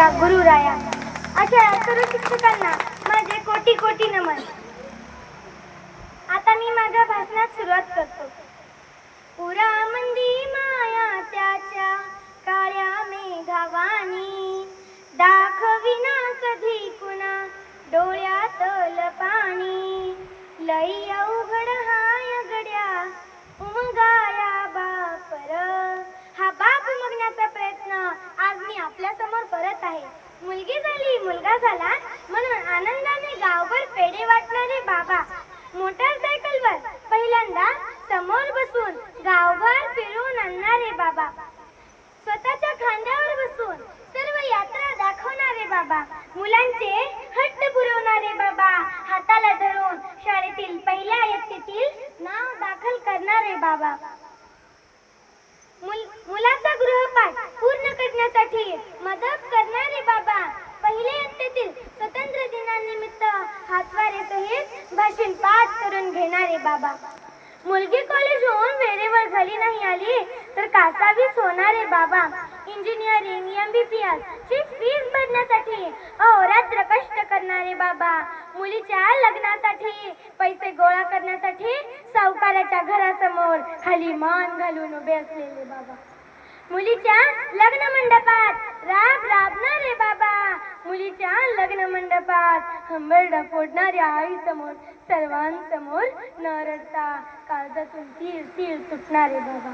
गुरु गुरुराया अशा सर्व शिक्षकांना माझे कोटी कोटी नमन. आता मी माझ्या भाषणात सुरुवात बाबा. मोटारसायकलवर पहिल्यांदा समोर बसून गावभर फिरून आणणारे बाबा. स्वतःच्या खांद्यावर बसून सर्व यात्रा दाखवणारे बाबा. मुलांचे हट्ट पुरवणारे बाबा. हाताला धरून शाळेतील पहिल्या इयत्तेतील नाव दाखल करणारे बाबा. मुल मुलाचा गृहपाठ पूर्ण करण्यासाठी बाबा. मुलगी कॉलेजहून वेळेवर घरी नाही आली तर कासावीस होणारे बाबा. Engineering M B B S ची फीस भरण्यासाठी अहोरात्र कष्ट करणारे बाबा. मुलीच्या लग्नासाठी पैसे गोळा करण्यासाठी सावकाराच्या घरासमोर खाली मान घालून उभे असलेले बाबा. मुलीच्या लग्न मंडपात. राब राबणारे बाबा. मुलीच्या लग्न मंडपात. हंबरडा फोडणाऱ्या आई समोर सर्वांसमोर न रडता काळजातून तीळ तीळ तुटणारे बाबा.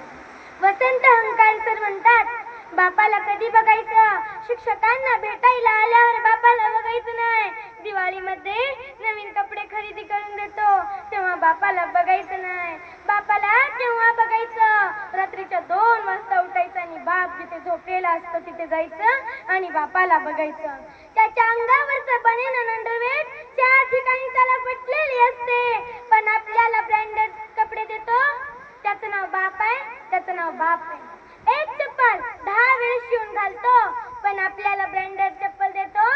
वसंत हंकार सर म्हणतात बापाला कधी बघायचं? शिक्षकांना भेटायला आल्यावर बापाला बघायचं नाही. दिवाळीमध्ये नवीन कपडे खरेदी करून देतो तेव्हा बापाला बघायचं नाही. बापाला केव्हा बघायचं? रात्रीच्या दोन वाजता उठायचं आणि बाप जिथे झोपलेला असतो तिथे जायचं आणि बापाला बघायचं. त्याच्या अंगावरचं बनेन अंडरवेर चार ठिकाणी त्याला फुटलेली असते. पण आपल्याला ब्रँडेड कपडे देतो. त्याचं नाव बाप आहे त्याचं नाव बाप आहे. घालतो पण आपल्याला ब्रँडेड चप्पल देतो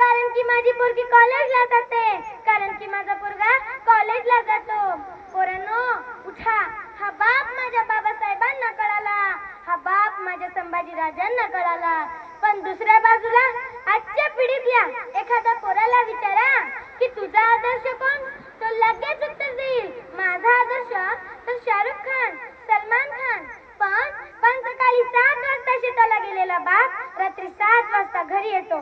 कारण की माझी पोरगी कॉलेजला जाते. कारण की माझा पोरगा कॉलेजला जातो. पोरांनो उठा. हा बाप माझ्या बाबासाहेबांना कळाला. हा बाप माझ्या संभाजी राजांना कळाला. पण दुसऱ्या बाजूला आजच्या पिढीतल्या एखाद्या पोराला विचारा की तुझा आदर्श कोण तो लगेच उत्तर देईल माझा आदर्श तर शाहरुख खान सलमान खान पण पण सकाळी सात वाजता शेताला गेलेला बाप रात्री सात वाजता घरी येतो.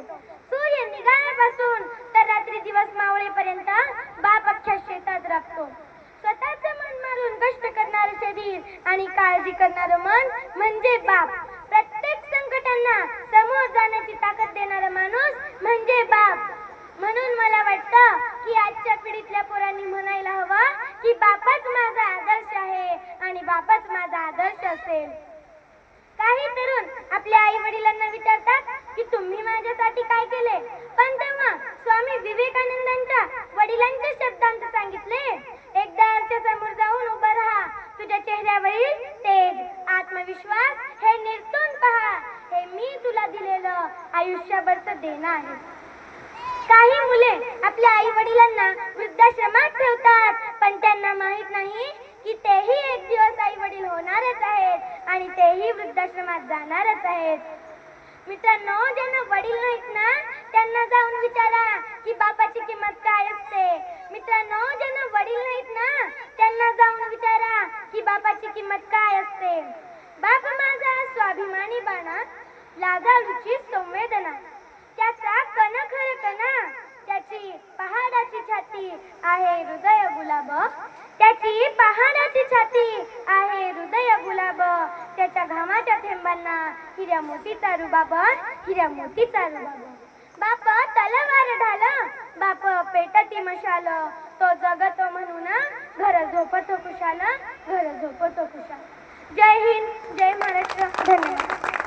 सूर्य निघाल्यापासून तर रात्री दिवस मावळेपर्यंत बाप अख्ख्या शेतात राबतो. स्वतःच मन मारून कष्ट करणारं शरीर आणि काळजी करणारं मन म्हणजे बाप. प्रत्येक संकटांना समोर जाण्याची ताकद देणारा माणूस म्हणजे बाप. म्हणून मला वाटतं की आजच्या पिढीतल्या पोरांनी म्हणायला हवं की बापच माझा आदर्श आहे आणि बापच माझा आदर्श असेल. काही तरुण आपल्या आई वडिलांना विचारतात की तुम्ही माझ्यासाठी काय केले? पण तेव्हा स्वामी विवेकानंदांच्या वडिलांच्या शब्दांत सांगितले एकदा आरशासमोर जाऊन उभं राहा. तुझ्या चेहऱ्यावरील तेज आत्मविश्वास हे निरतून पहा. हे मी तुला दिलेलं आयुष्याभरचं देणं आहे. काही मुले आपल्या आई वडिलांना वृद्धाश्रमात ठेवतात पण त्यांना माहीत नाही की तेही एक दिवस आई वडील होणारच आहेत आणि तेही वृद्धाश्रमात जाणारच आहेत. मित्रांनो ज्यांना वडील नाहीत ना त्यांना जाऊन विचारा की बापाची किंमत काय असते. मित्रांनो ज्यांना वडील नाहीत ना त्यांना जाऊन विचारा की बापाची किंमत काय असते. बाप माझा स्वाभिमानी बाणा लाजाळूची संवेदना. त्याचा कण खर कणा त्याची छाती आहे हृदय गुलाब. त्याची पहाडाची छाती आहे हृदय गुलाब. त्याच्या घामाच्या थेंबांना हिऱ्या मोतीचा रुबाब हिऱ्या मोतीचा रुबाब. बाप तलवार ढाल बाप पेटती मशाल. तो जगतो म्हणून घर झोपतो खुशाल घर झोपतो कुशाल. जय हिंद जय महाराष्ट्र. धन्यवाद.